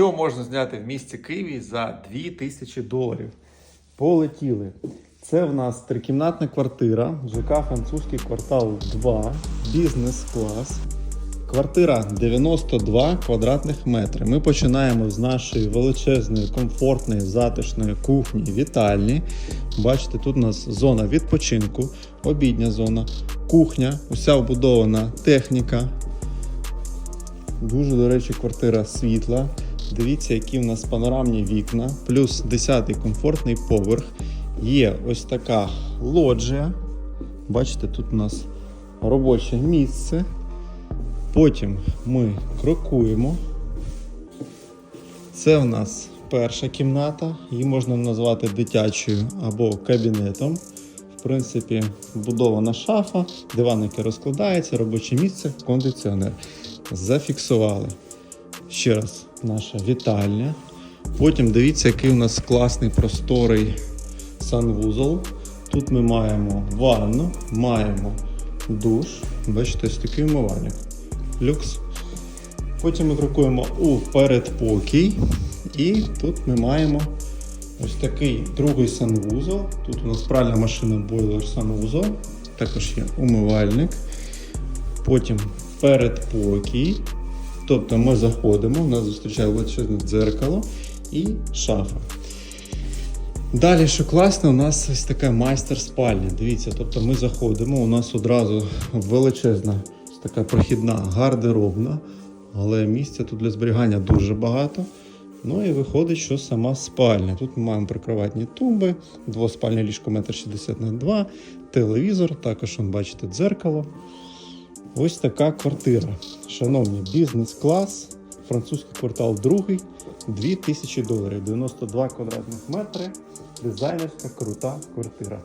Що можна зняти в місті Києві за 2000 доларів? Полетіли. Це в нас трикімнатна квартира, ЖК Французький квартал 2, бізнес-клас. Квартира 92 квадратних метри. Ми починаємо з нашої величезної, комфортної, затишної кухні, вітальні. Бачите, тут у нас зона відпочинку, обідня зона, кухня, уся вбудована техніка. Дуже, до речі, квартира світла. Дивіться, які в нас панорамні вікна, плюс 10-й комфортний поверх. Є ось така лоджія. Бачите, тут у нас робоче місце. Потім ми крокуємо. Це в нас перша кімната, її можна назвати дитячою або кабінетом. В принципі, вбудована шафа, диван, який розкладається, робоче місце, кондиціонер. Зафіксували. Ще раз, наша вітальня. Потім дивіться, який у нас класний просторий санвузол. Тут ми маємо ванну, маємо душ. Бачите, ось такий умивальник. Люкс. Потім ми крокуємо у передпокій. І тут ми маємо ось такий другий санвузол. Тут у нас пральна машина бойлер санвузол. Також є умивальник. Потім передпокій. Тобто ми заходимо, нас зустрічає величезне дзеркало і шафа. Далі, що класно, у нас ось така майстер-спальня. Дивіться, тобто ми заходимо, у нас одразу величезна така прохідна гардеробна, але місця тут для зберігання дуже багато. Ну і виходить, що сама спальня. Тут ми маємо прикроватні тумби, двоспальне ліжко 1,60 на 2 телевізор, також бачите дзеркало. Ось така квартира. Шановні, бізнес-клас, французький квартал другий, 2000 доларів, 92 квадратних метри, дизайнерська крута квартира.